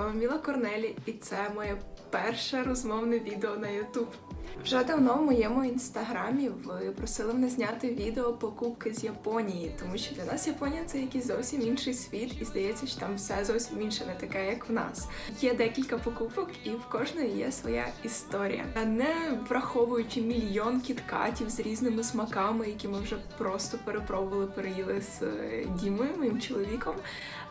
Міла Корнелі, і це моє перше розмовне відео на YouTube. Вже давно в моєму інстаграмі ви просили мене зняти відео покупки з Японії, тому що для нас Японія це якийсь зовсім інший світ, і здається, що там все зовсім інше, не таке, як в нас. Є декілька покупок, і в кожної є своя історія. Не враховуючи мільйон кіткатів з різними смаками, які ми вже просто перепробували, переїли з е, Дімою, моїм чоловіком.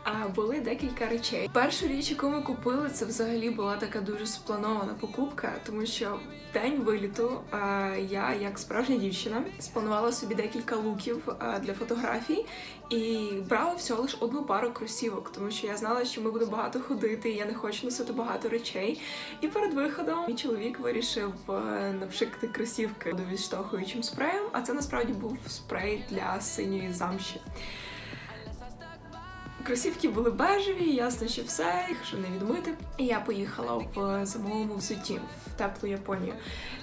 А були декілька речей. Першу річ, яку ми купили, це взагалі була така дуже спланована покупка, тому що в день виліту а, я, як справжня дівчина, спланувала собі декілька луків а, для фотографій і брала всього лиш одну пару кросівок, тому що я знала, що ми будемо багато ходити, і я не хочу носити багато речей. І перед виходом мій чоловік вирішив е, напшикати кросівки відштовхуючим спреєм, а це насправді був спрей для синьої замші. Кросівки були бежеві, ясно, що все, їх вже не відмити. І я поїхала в зимовому взутті в теплу Японію.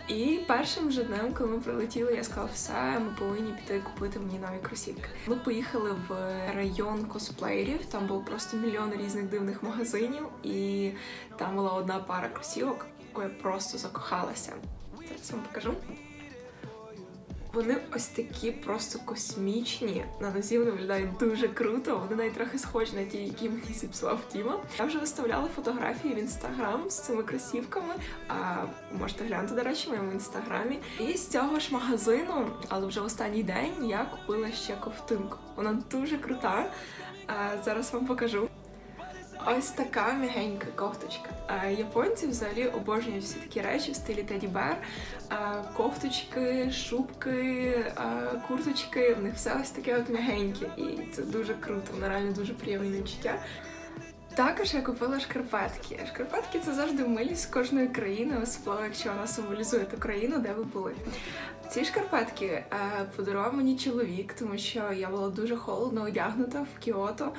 І першим же днем, коли ми прилетіли, я сказала, все, ми повинні піти купити мені нові кросівки. Ми поїхали в район косплеєрів, там був просто мільйон різних дивних магазинів, і там була одна пара кросівок, яку я просто закохалася. Зараз вам покажу. Вони ось такі просто космічні. На нозі вони виглядають дуже круто. Вони навіть трохи схожі на ті, які мені зіпсував Тіма. Я вже виставляла фотографії в інстаграм з цими кросівками. А можете глянути, до речі, в моєму інстаграмі. І з цього ж магазину, але вже в останній день я купила ще ковтинку. Вона дуже крута. Зараз вам покажу. Ось така м'ягенька кофточка. Е, Японці взагалі обожнюють всі такі речі в стилі Теді Бер. Е, Кофточки, шубки, е, курточки. В них все ось таке от м'ягеньке. І це дуже круто, реально дуже приємне відчуття. Також я купила шкарпетки. Шкарпетки це завжди милість кожної країни, особливо якщо вона символізує ту країну, де ви були. Ці шкарпетки е, подарував мені чоловік, тому що я була дуже холодно одягнута в Кіото.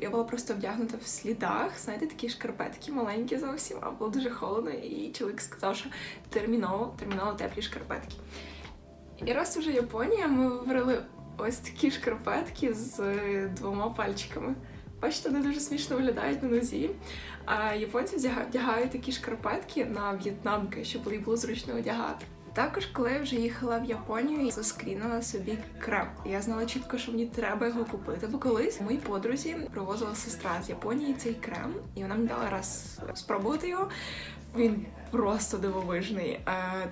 Я, була просто вдягнута в слідах. Знаєте, такі шкарпетки маленькі зовсім, а було дуже холодно, і чоловік сказав, що терміново, терміново теплі шкарпетки. І раз уже Японія, ми вибрали ось такі шкарпетки з е, двома пальчиками. Бачите, вони дуже смішно виглядають на нозі. А японці вдягають такі шкарпетки на в'єтнамки, щоб їх було зручно одягати. Також, коли я вже їхала в Японію, я заскрінила собі крем. Я знала чітко, що мені треба його купити. Бо колись моїй подрузі привозила сестра з Японії цей крем, і вона мені дала раз спробувати його. Він просто дивовижний.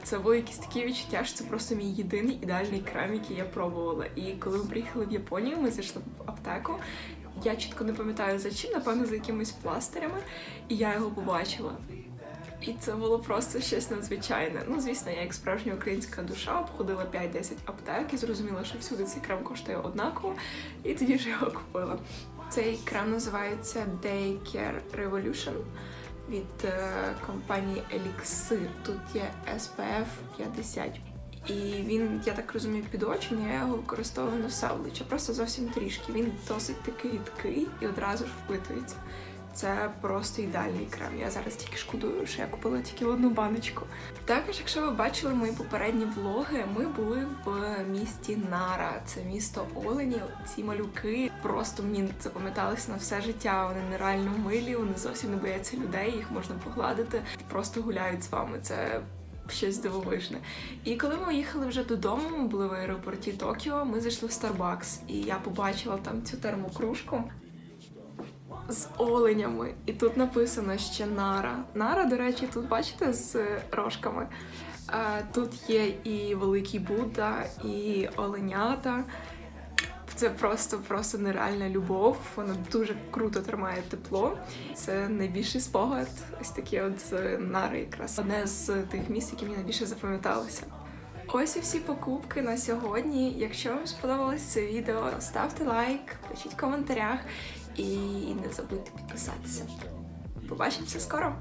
Це були якісь такі відчуття, що це просто мій єдиний ідеальний крем, який я пробувала. І коли ми приїхали в Японію, ми зайшли в аптеку. Я чітко не пам'ятаю за чим, напевно, за якимись пластирями, і я його побачила. І це було просто щось надзвичайне. Ну, звісно, я як справжня українська душа обходила 5-10 аптек і зрозуміла, що всюди цей крем коштує однаково, і тоді ж його купила. Цей крем називається Daycare Revolution від е, компанії Elixir. Тут є SPF 50. І він, я так розумію, під очі, я його використовую на все обличчя, просто зовсім трішки. Він досить такий рідкий і одразу ж впитується. Це просто ідеальний крем. Я зараз тільки шкодую, що я купила тільки одну баночку. Також, якщо ви бачили мої попередні влоги, ми були в місті Нара. Це місто Оленів. Ці малюки просто мені запам'яталися на все життя. Вони нереально милі, вони зовсім не бояться людей, їх можна погладити, просто гуляють з вами. Це щось дивовижне. І коли ми їхали вже додому, ми були в аеропорті Токіо, ми зайшли в Starbucks, і я побачила там цю термокружку з оленями. І тут написано ще Нара. Нара, до речі, тут бачите з рожками. Тут є і великий Будда, і оленята. Це просто просто нереальна любов. Вона дуже круто тримає тепло. Це найбільший спогад. Ось такі от нари, якраз одне з тих місць, які мені найбільше запам'яталися. Ось і всі покупки на сьогодні. Якщо вам сподобалось це відео, ставте лайк, пишіть в коментарях і не забудьте підписатися. Побачимося скоро!